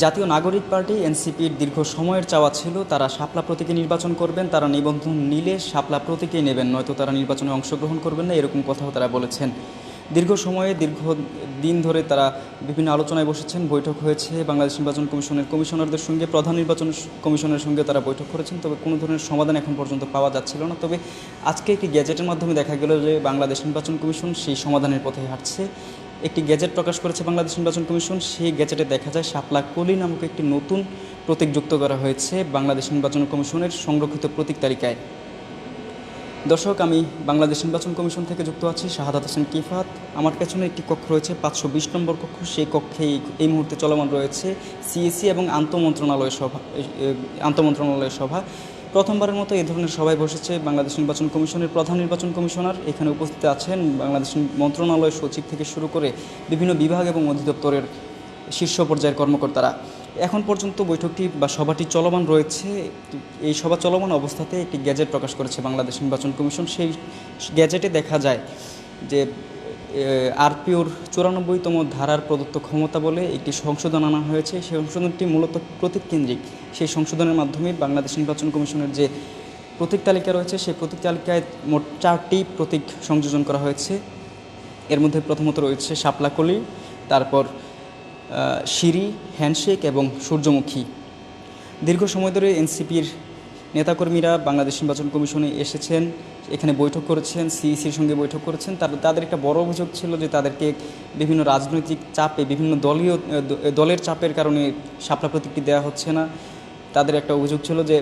জাতীয় নাগরিক পার্টি, এনসিপির দীর্ঘ সময়ের চাওয়া ছিল, তারা শাপলা প্রতীকে নির্বাচন করবেন, তারা নিবন্ধন নিলে শাপলা প্রতীকেই নেবেন, নয়তো তারা নির্বাচনে অংশগ্রহণ করবেন না, এরকম কথাও তারা বলেছেন। দীর্ঘ সময়ে, দীর্ঘ দিন ধরে তারা বিভিন্ন আলোচনায় বসেছেন, বৈঠক হয়েছে, বাংলাদেশ নির্বাচন কমিশনের কমিশনারদের সঙ্গে, প্রধান নির্বাচন কমিশনের সঙ্গে তারা বৈঠক করেছেন, তবে কোনো ধরনের সমাধান এখন পর্যন্ত পাওয়া যাচ্ছিল না। তবে আজকে একটি গ্যাজেটের মাধ্যমে দেখা গেল যে বাংলাদেশ নির্বাচন কমিশন সেই সমাধানের পথে হাঁটছে। একটি গ্যাজেট প্রকাশ করেছে বাংলাদেশ নির্বাচন কমিশন। সেই গ্যাজেটে দেখা যায়, শাপলা কলি নামক একটি নতুন প্রতীক যুক্ত করা হয়েছে বাংলাদেশ নির্বাচন কমিশনের সংরক্ষিত প্রতীক তালিকায়। দর্শক, আমি বাংলাদেশ নির্বাচন কমিশন থেকে যুক্ত আছি, শাহাদাত হোসেন কিফাত। আমার পেছনে একটি কক্ষ রয়েছে, পাঁচশো বিশ নম্বর কক্ষ। সেই কক্ষে এই- মুহূর্তে চলমান রয়েছে সিএসি এবং আন্তঃমন্ত্রণালয় সভা আন্তঃমন্ত্রণালয় সভা। প্রথমবারের মতো এই ধরনের সভায় বসেছে বাংলাদেশ নির্বাচন কমিশনের প্রধান নির্বাচন কমিশনার। এখানে উপস্থিত আছেন বাংলাদেশ মন্ত্রণালয় সচিব থেকে শুরু করে বিভিন্ন বিভাগ এবং অধিদপ্তরের শীর্ষ পর্যায়ের কর্মকর্তারা। এখন পর্যন্ত বৈঠকটি বা সভাটি চলমান রয়েছে। এই সভা চলমান অবস্থাতে একটি গ্যাজেট প্রকাশ করেছে বাংলাদেশ নির্বাচন কমিশন। সেই গ্যাজেটে দেখা যায় যে আরপিওর চুরানব্বইতম ধারার প্রদত্ত ক্ষমতা বলে একটি সংশোধন আনা হয়েছে। সেই সংশোধনটি মূলত প্রতীক কেন্দ্রিক সেই সংশোধনের মাধ্যমে বাংলাদেশ নির্বাচন কমিশনের যে প্রতীক তালিকা রয়েছে, সেই প্রতীক তালিকায় মোট চারটি প্রতীক সংযোজন করা হয়েছে। এর মধ্যে প্রথমত রয়েছে শাপলাকলি, তারপর সিঁড়ি, হ্যান্ডশেক এবং সূর্যমুখী। দীর্ঘ সময় ধরে এনসিপির নেতাকর্মীরা বাংলাদেশ নির্বাচন কমিশনে এসেছেন, এখানে বৈঠক করেছেন, সিইসির সঙ্গে বৈঠক করেছেন। তার, তাদের একটা বড় অভিযোগ ছিল যে তাদেরকে বিভিন্ন রাজনৈতিক চাপে, বিভিন্ন দলীয়, দলের চাপের কারণে শাপলা প্রতীকটি দেওয়া হচ্ছে না। তাদের একটা অভিযোগ ছিল যে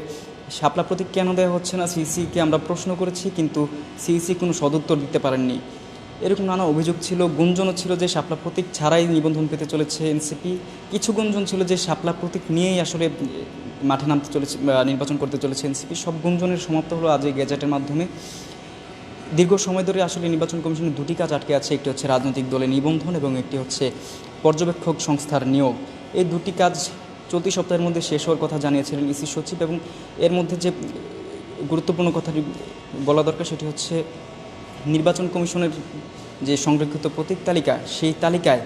শাপলা প্রতীক কেন দেওয়া হচ্ছে না? সিইসিকে আমরা প্রশ্ন করেছি, কিন্তু সিইসি কোনো সদুত্তর দিতে পারেননি। এরকম নানা অভিযোগ ছিল, গুঞ্জনও ছিল যে শাপলা প্রতীক ছাড়াই নিবন্ধন পেতে চলেছে এনসিপি। কিছু গুঞ্জন ছিল যে শাপলা প্রতীক নিয়েই আসলে মাঠে নামতে চলেছে নির্বাচন করতে চলেছে এনসিপি। সব গুঞ্জনের সমাপ্ত হলো আজ এই গ্যাজেটের মাধ্যমে। দীর্ঘ সময় ধরে আসলে নির্বাচন কমিশনের দুটি কাজ আটকে আছে, একটি হচ্ছে রাজনৈতিক দলে নিবন্ধন এবং একটি হচ্ছে পর্যবেক্ষক সংস্থার নিয়োগ। এই দুটি কাজ চলতি সপ্তাহের মধ্যে শেষ হওয়ার কথা জানিয়েছিলেন ইসি সচিব এবং এর মধ্যে যে গুরুত্বপূর্ণ কথাটি বলা দরকার সেটি হচ্ছে, নির্বাচন কমিশনের যে সংরক্ষিত প্রতীক তালিকা, সেই তালিকায়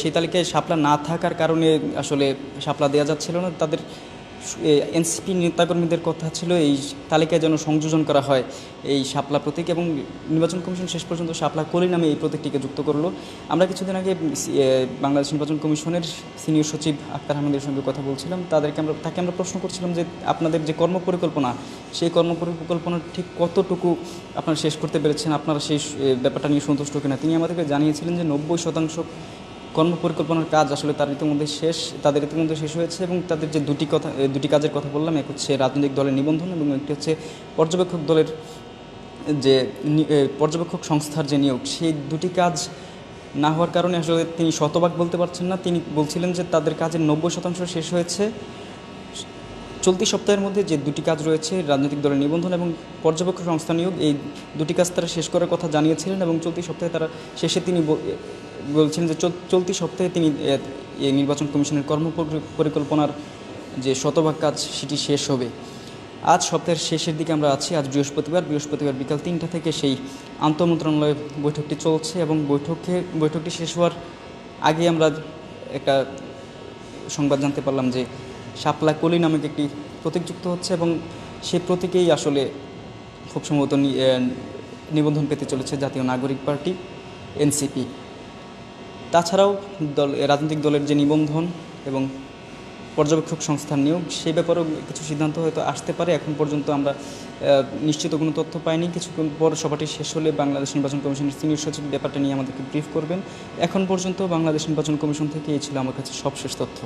সেই তালিকায় শাপলা না থাকার কারণে আসলে শাপলা দেওয়া যাচ্ছিল না। তাদের এনসিপি নেতাকর্মীদের কথা ছিল, এই তালিকায় যেন সংযোজন করা হয় এই শাপলা প্রতীক এবং নির্বাচন কমিশন শেষ পর্যন্ত শাপলা কলি নামে এই প্রতীকটিকে যুক্ত করল। আমরা কিছুদিন আগে বাংলাদেশ নির্বাচন কমিশনের সিনিয়র সচিব আক্তার আহমেদের সঙ্গে কথা বলছিলাম। তাদেরকে আমরা, তাকে আমরা প্রশ্ন করছিলাম যে, আপনাদের যে কর্মপরিকল্পনা, সেই কর্মপরিকল্পনা ঠিক কতটুকু আপনারা শেষ করতে পেরেছেন? আপনারা সেই ব্যাপারটা নিয়ে সন্তুষ্ট কিনা? তিনি আমাদেরকে জানিয়েছিলেন যে, নব্বই শতাংশ কর্মপরিকল্পনার কাজ আসলে তার ইতিমধ্যে শেষ, তাদের ইতিমধ্যে শেষ হয়েছে এবং তাদের যে দুটি কথা দুটি কাজের কথা বললাম, এক হচ্ছে রাজনৈতিক দলের নিবন্ধন এবং একটি হচ্ছে পর্যবেক্ষক দলের যে পর্যবেক্ষক সংস্থার যে নিয়োগ, সেই দুটি কাজ না হওয়ার কারণে আসলে তিনি শতভাগ বলতে পারছেন না। তিনি বলছিলেন যে তাদের কাজের নব্বই শতাংশ শেষ হয়েছে। চলতি সপ্তাহের মধ্যে যে দুটি কাজ রয়েছে, রাজনৈতিক দলের নিবন্ধন এবং পর্যবেক্ষক সংস্থা নিয়োগ, এই দুটি কাজ তারা শেষ করার কথা জানিয়েছিলেন এবং চলতি সপ্তাহে তারা শেষে তিনি বল- বলছেন যে চল- চলতি সপ্তাহে তিনি এই নির্বাচন কমিশনের কর্ম পরিকল্পনার যে শতভাগ কাজ, সেটি শেষ হবে। আজ সপ্তাহের শেষের দিকে আমরা আছি। আজ বৃহস্পতিবার বৃহস্পতিবার বিকাল তিনটা থেকে সেই আন্তঃমন্ত্রণালয় বৈঠকটি চলছে এবং বৈঠকে, বৈঠকটি শেষ হওয়ার আগে আমরা একটা সংবাদ জানতে পারলাম যে শাপলা কলি নামক একটি প্রতীক যুক্ত হচ্ছে এবং সেই প্রতীকেই আসলে খুব সম্ভবত নিবন্ধন পেতে চলেছে জাতীয় নাগরিক পার্টি, এনসিপি। তাছাড়াও দল রাজনৈতিক দলের যে নিবন্ধন এবং পর্যবেক্ষক সংস্থার নিয়োগ সেই ব্যাপারেও কিছু সিদ্ধান্ত হয়তো আসতে পারে। এখন পর্যন্ত আমরা নিশ্চিত কোনো তথ্য পাইনি। কিছুক্ষণ পর সভাটি শেষ হলে বাংলাদেশ নির্বাচন কমিশনের সিনিয়র সচিব ব্যাপারটা নিয়ে আমাদেরকে ব্রিফ করবেন। এখন পর্যন্ত বাংলাদেশ নির্বাচন কমিশন থেকে এই ছিল আমার কাছে সবশেষ তথ্য।